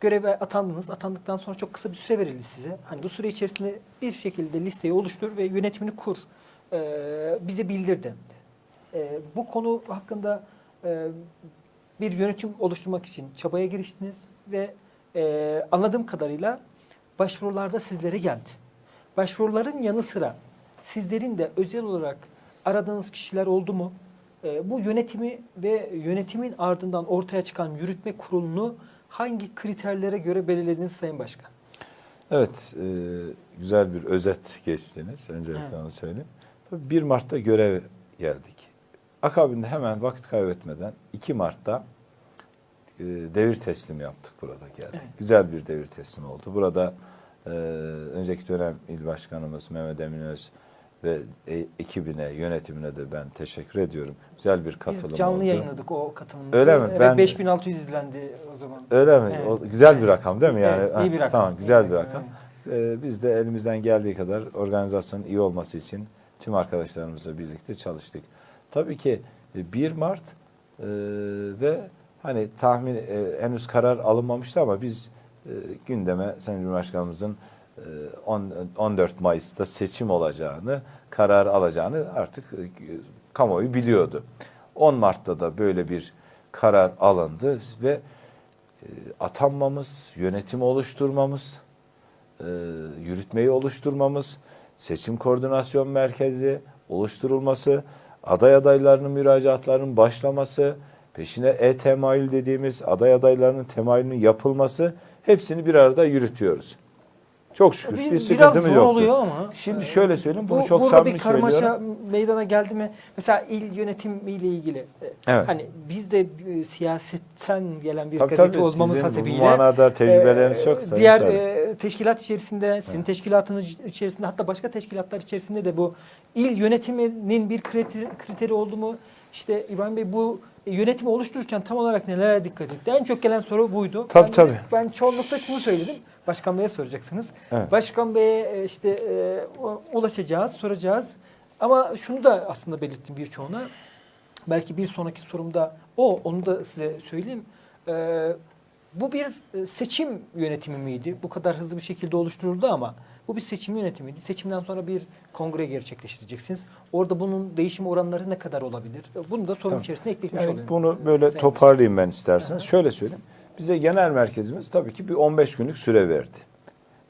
göreve atandınız. Atandıktan sonra çok kısa bir süre verildi size. Hani bu süre içerisinde bir şekilde listeyi oluştur ve yönetimini kur. Ee, bize bildir dendi. Ee, bu konu hakkında e, bir yönetim oluşturmak için çabaya giriştiniz ve e, anladığım kadarıyla başvurularda sizlere geldi. Başvuruların yanı sıra sizlerin de özel olarak aradığınız kişiler oldu mu? E, bu yönetimi ve yönetimin ardından ortaya çıkan yürütme kurulunu hangi kriterlere göre belirlediniz Sayın Başkan? Evet, e, güzel bir özet geçtiniz. Öncelikle Evet. onu söyleyeyim. Tabii 1 Mart'ta görev geldik. Akabinde hemen vakit kaybetmeden 2 Mart'ta e, devir teslimi yaptık burada geldik. Evet. Güzel bir devir teslimi oldu. Burada e, önceki dönem il başkanımız Mehmet Emin Öz ve e, ekibine, yönetimine de ben teşekkür ediyorum. Güzel bir katılım Biz canlı oldu. yayınladık o katılımımızı. Öyle mi? Evet, Ben- 5600 izlendi o zaman. Öyle mi? Evet. O güzel bir rakam değil mi yani? Evet, iyi bir rakam. Tamam, güzel bir Evet, rakam. Ee, biz de elimizden geldiği kadar organizasyonun iyi olması için tüm arkadaşlarımızla birlikte çalıştık. Tabii ki e, 1 Mart e, ve hani tahmin e, henüz karar alınmamıştı ama biz e, gündeme Sayın Cumhurbaşkanımızın e, 14 Mayıs'ta seçim olacağını, karar alacağını artık e, kamuoyu biliyordu. 10 Mart'ta da böyle bir karar alındı ve e, atanmamız, yönetimi oluşturmamız, e, yürütmeyi oluşturmamız, seçim koordinasyon merkezi oluşturulması, aday adaylarının müracaatlarının başlaması, peşine e-temayül dediğimiz aday adaylarının temayülünün yapılması hepsini bir arada yürütüyoruz. Çok şükür Bir- bir, biraz sıkıntımız yoktu. oluyor ama. Şimdi e, şöyle söyleyeyim, bunu Bu, çok burada samimi bir karmaşa söylüyorum. meydana geldi mi? Mesela il yönetimiyle ilgili. e, Evet. Hani biz de e, siyasetten gelen bir Tabii gazete tabii, olmamız hasebiyle. bu manada tecrübeleriniz e, çok sayın Diğer e, teşkilat içerisinde, sizin teşkilatınız içerisinde hatta başka teşkilatlar içerisinde de bu il yönetiminin bir kriteri, kriteri oldu mu? İşte İbrahim Bey bu yönetimi oluştururken tam olarak nelere dikkat etti? En çok gelen soru buydu. Tabii, ben, tabii. Ben çoğunlukla şunu söyledim. Başkan Bey'e soracaksınız. Evet. Başkan Bey'e e, işte e, ulaşacağız, soracağız. Ama şunu da aslında belirttim birçoğuna. Belki bir sonraki sorumda o, onu da size söyleyeyim. E, bu bir e, seçim yönetimi miydi? Bu kadar hızlı bir şekilde oluşturuldu ama bu bir seçim yönetimiydi. Seçimden sonra bir kongre gerçekleştireceksiniz. Orada bunun değişim oranları ne kadar olabilir? Bunu da sorun Tamam. içerisine eklemiş Yani olayım. bunu böyle Sayın toparlayayım ben isterseniz. Aha. Şöyle söyleyeyim. Bize genel merkezimiz tabii ki bir 15 günlük süre verdi.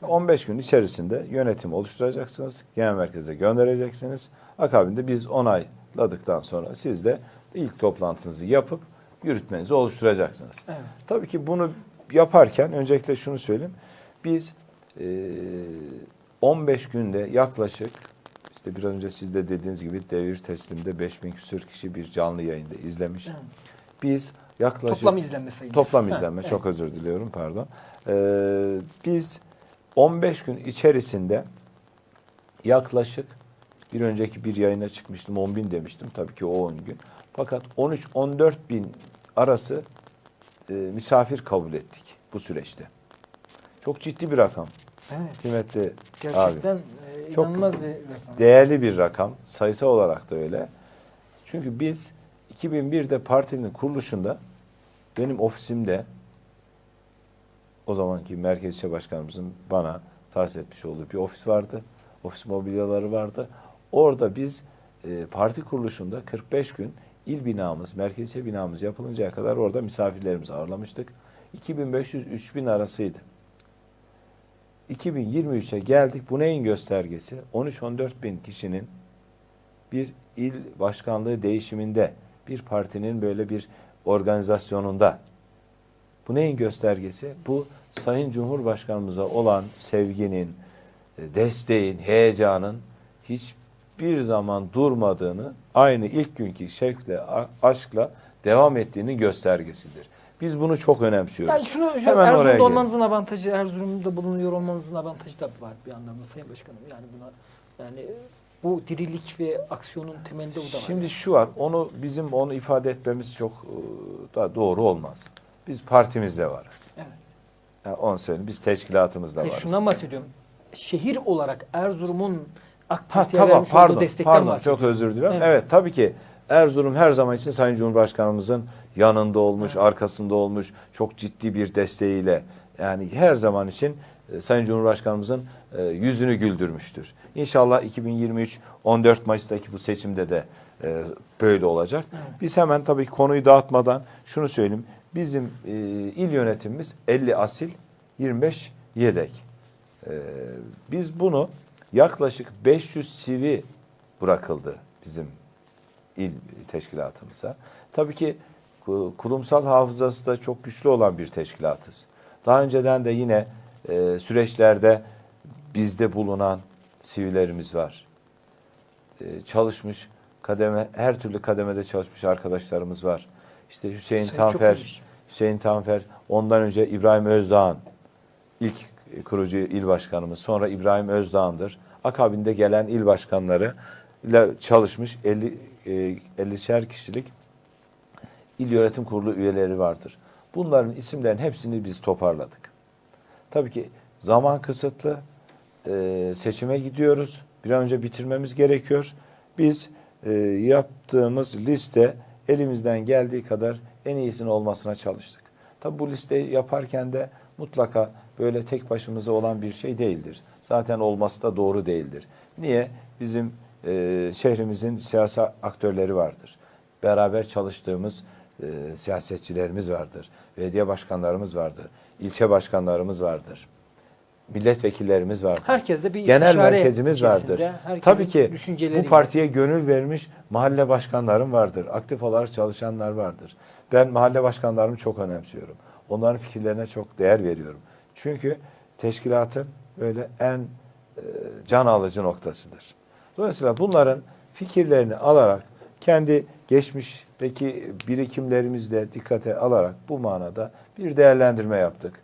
15 gün içerisinde yönetim oluşturacaksınız. Genel merkeze göndereceksiniz. Akabinde biz onayladıktan sonra siz de ilk toplantınızı yapıp yürütmenizi oluşturacaksınız. Evet. Tabii ki bunu yaparken öncelikle şunu söyleyeyim. Biz 15 günde yaklaşık işte biraz önce siz de dediğiniz gibi devir teslimde 5000 küsür kişi bir canlı yayında izlemiş. Biz yaklaşık Toplam izlenme sayımız. Toplam izlenme çok özür diliyorum pardon. Ee, biz 15 gün içerisinde yaklaşık bir önceki bir yayına çıkmıştım 10 bin demiştim tabii ki o 10 gün. Fakat 13-14 bin arası e, misafir kabul ettik bu süreçte. Çok ciddi bir rakam. Evet. Kıymetli abi. Gerçekten e, Çok bir rakam. Değerli bir rakam. Sayısal olarak da öyle. Çünkü biz 2001'de partinin kuruluşunda benim ofisimde o zamanki Merkez İlçe Başkanımızın bana tahsis etmiş olduğu bir ofis vardı. Ofis mobilyaları vardı. Orada biz e, parti kuruluşunda 45 gün il binamız, Merkez binamız yapılıncaya kadar orada misafirlerimizi ağırlamıştık. 2500-3000 arasıydı. 2023'e geldik. Bu neyin göstergesi? 13-14 bin kişinin bir il başkanlığı değişiminde, bir partinin böyle bir organizasyonunda. Bu neyin göstergesi? Bu Sayın Cumhurbaşkanımıza olan sevginin, e, desteğin, heyecanın hiçbir zaman durmadığını, aynı ilk günkü şevkle, aşkla devam ettiğinin göstergesidir. Biz bunu çok önemsiyoruz. Yani şunu, şu Hemen oraya Erzurum'da gelelim. olmanızın avantajı, Erzurum'da bulunuyor olmanızın avantajı da var bir anlamda Sayın Başkanım. Yani buna yani bu dirilik ve aksiyonun temelinde bu da var. Şimdi şu var, onu bizim onu ifade etmemiz çok e, da doğru olmaz. Biz partimizde varız. Evet. Yani onu söyleyeyim, biz teşkilatımızda Hayır, varız. şundan bahsediyorum. Şehir olarak Erzurum'un AK Ha, Parti'ye tamam, vermiş pardon, olduğu destekten pardon, bahsediyorum. çok özür dilerim. Evet. Evet. tabii ki Erzurum her zaman için Sayın Cumhurbaşkanımızın yanında olmuş, arkasında olmuş, çok ciddi bir desteğiyle yani her zaman için e, Sayın Cumhurbaşkanımızın e, yüzünü güldürmüştür. İnşallah 2023 14 Mayıs'taki bu seçimde de e, böyle olacak. Biz hemen tabii konuyu dağıtmadan şunu söyleyeyim. Bizim il yönetimimiz 50 asil, 25 yedek. Biz bunu yaklaşık 500 CV bırakıldı bizim il teşkilatımıza. Tabii ki ku- kurumsal hafızası da çok güçlü olan bir teşkilatız. Daha önceden de yine e, süreçlerde bizde bulunan sivrilerimiz var. E, çalışmış kademe her türlü kademede çalışmış arkadaşlarımız var. İşte Hüseyin Tanfer. Hüseyin Tanfer, ondan önce İbrahim Özdağ'ın ilk kurucu il başkanımız, sonra İbrahim Özdağ'ındır. Akabinde gelen il başkanları ile çalışmış 50 e, 50'şer kişilik il yönetim kurulu üyeleri vardır. Bunların isimlerin hepsini biz toparladık. Tabii ki zaman kısıtlı. e, seçime gidiyoruz. Bir an önce bitirmemiz gerekiyor. Biz e, yaptığımız liste elimizden geldiği kadar en iyisinin olmasına çalıştık. Tabii bu listeyi yaparken de mutlaka böyle tek başımıza olan bir şey değildir. Zaten olması da doğru değildir. Niye? Bizim e, şehrimizin siyasi aktörleri vardır. Beraber çalıştığımız e, siyasetçilerimiz vardır. Belediye başkanlarımız vardır. ilçe başkanlarımız vardır. Milletvekillerimiz vardır. Herkes de bir Genel merkezimiz vardır. Tabii ki bu partiye gönül vermiş mahalle başkanlarım vardır. Aktif olarak çalışanlar vardır. Ben mahalle başkanlarımı çok önemsiyorum. Onların fikirlerine çok değer veriyorum. Çünkü teşkilatın böyle en e, can alıcı noktasıdır. Dolayısıyla bunların fikirlerini alarak kendi geçmişteki birikimlerimizle dikkate alarak bu manada bir değerlendirme yaptık.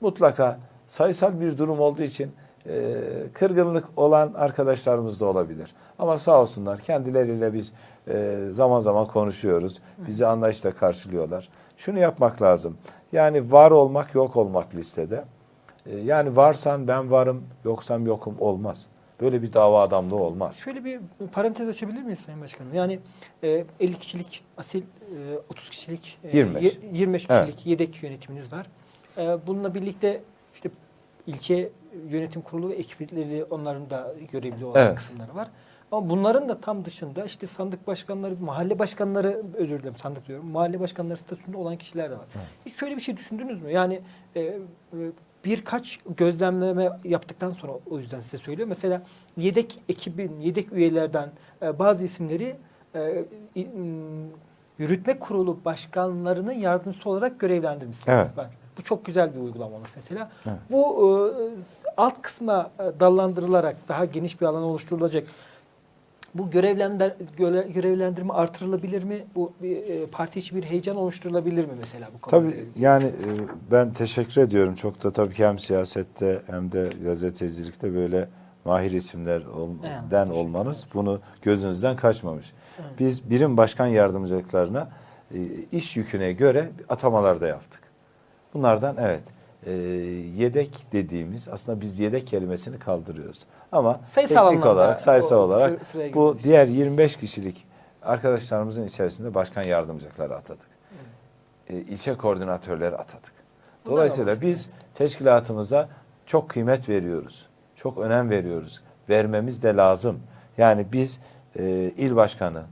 Mutlaka sayısal bir durum olduğu için e, kırgınlık olan arkadaşlarımız da olabilir. Ama sağ olsunlar kendileriyle biz e, zaman zaman konuşuyoruz. Bizi anlayışla karşılıyorlar. Şunu yapmak lazım. Yani var olmak yok olmak listede. E, yani varsan ben varım, yoksam yokum olmaz. Böyle bir dava adamlığı olmaz. Şöyle bir parantez açabilir miyiz Sayın Başkanım? Yani e, 50 kişilik asil, e, 30 kişilik, e, 25. ye- 25 Evet. kişilik yedek yönetiminiz var. E, bununla birlikte işte ilçe yönetim kurulu ve ekipleri onların da görevli olan Evet. kısımları var. Ama bunların da tam dışında işte sandık başkanları, mahalle başkanları, özür dilerim sandık diyorum, mahalle başkanları statüsünde olan kişiler de var. Hiç şöyle bir şey düşündünüz mü? Yani e, e, birkaç gözlemleme yaptıktan sonra o yüzden size söylüyorum. Mesela yedek ekibin, yedek üyelerden e, bazı isimleri e, i- yürütme kurulu başkanlarının yardımcısı olarak görevlendirmişsiniz. Evet. Var. Bu çok güzel bir uygulama olmuş mesela. Evet. Bu e, alt kısma e, dallandırılarak daha geniş bir alan oluşturulacak. Bu görevlender, göre- görevlendirme artırılabilir mi? Bu bir, e, parti içi bir heyecan oluşturulabilir mi mesela bu konuda? Tabii yani e, ben teşekkür ediyorum. Çok da tabii ki hem siyasette hem de gazetecilikte böyle mahir isimlerden teşekkür olmanız bunu gözünüzden kaçmamış. Evet. Biz birim başkan yardımcılıklarına e, iş yüküne göre atamalar da yaptık. Bunlardan evet e, yedek dediğimiz aslında biz yedek kelimesini kaldırıyoruz. Ama Sayısal teknik olarak sayısal olarak bu girmiş. diğer 25 kişilik arkadaşlarımızın içerisinde başkan yardımcılıkları atadık. E, ilçe koordinatörleri atadık. Dolayısıyla biz teşkilatımıza çok kıymet veriyoruz. Çok önem veriyoruz. Vermemiz de lazım. Yani biz e, il başkanı,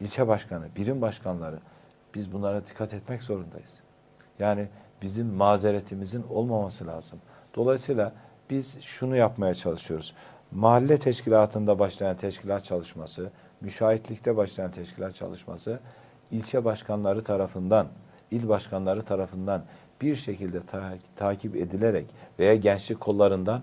ilçe başkanı, birim başkanları biz bunlara dikkat etmek zorundayız. Yani bizim mazeretimizin olmaması lazım. Dolayısıyla biz şunu yapmaya çalışıyoruz. Mahalle teşkilatında başlayan teşkilat çalışması, müşahitlikte başlayan teşkilat çalışması ilçe başkanları tarafından, il başkanları tarafından bir şekilde ta- takip edilerek veya gençlik kollarından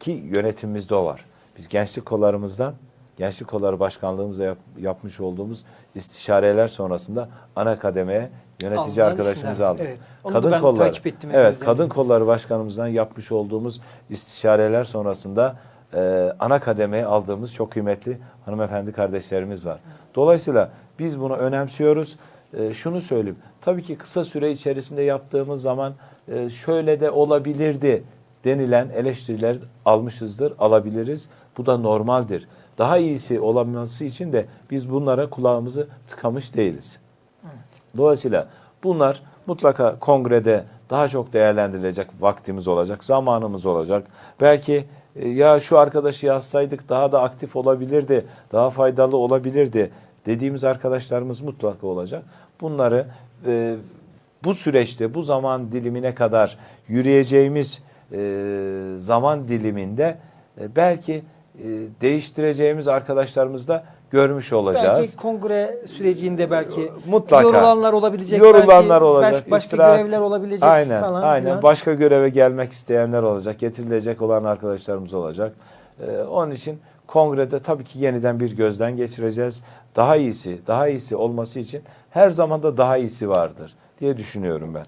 ki yönetimimizde o var. Biz gençlik kollarımızdan, gençlik kolları başkanlığımızda yap- yapmış olduğumuz istişareler sonrasında ana kademeye yönetici Alınan arkadaşımızı aldık. Evet. Onu da ben takip ettim, Evet, kadın kolları başkanımızdan yapmış olduğumuz istişareler sonrasında e, ana kademeye aldığımız çok kıymetli hanımefendi kardeşlerimiz var. Dolayısıyla biz bunu önemsiyoruz. E, şunu söyleyeyim. Tabii ki kısa süre içerisinde yaptığımız zaman e, şöyle de olabilirdi denilen eleştiriler almışızdır, alabiliriz. Bu da normaldir. Daha iyisi olaması için de biz bunlara kulağımızı tıkamış değiliz. Dolayısıyla bunlar mutlaka kongrede daha çok değerlendirilecek vaktimiz olacak, zamanımız olacak. Belki e, ya şu arkadaşı yazsaydık daha da aktif olabilirdi, daha faydalı olabilirdi dediğimiz arkadaşlarımız mutlaka olacak. Bunları e, bu süreçte, bu zaman dilimine kadar yürüyeceğimiz e, zaman diliminde e, belki e, değiştireceğimiz arkadaşlarımız da görmüş olacağız. Belki kongre sürecinde belki Mutlaka. yorulanlar olabilecek. Yorulanlar belki olacak. baş- Başka istirahat- görevler olabilecek aynen, falan. Aynen. filan. Başka göreve gelmek isteyenler olacak. Getirilecek olan arkadaşlarımız olacak. Ee, onun için kongrede tabii ki yeniden bir gözden geçireceğiz. Daha iyisi, daha iyisi olması için her zaman da daha iyisi vardır diye düşünüyorum ben.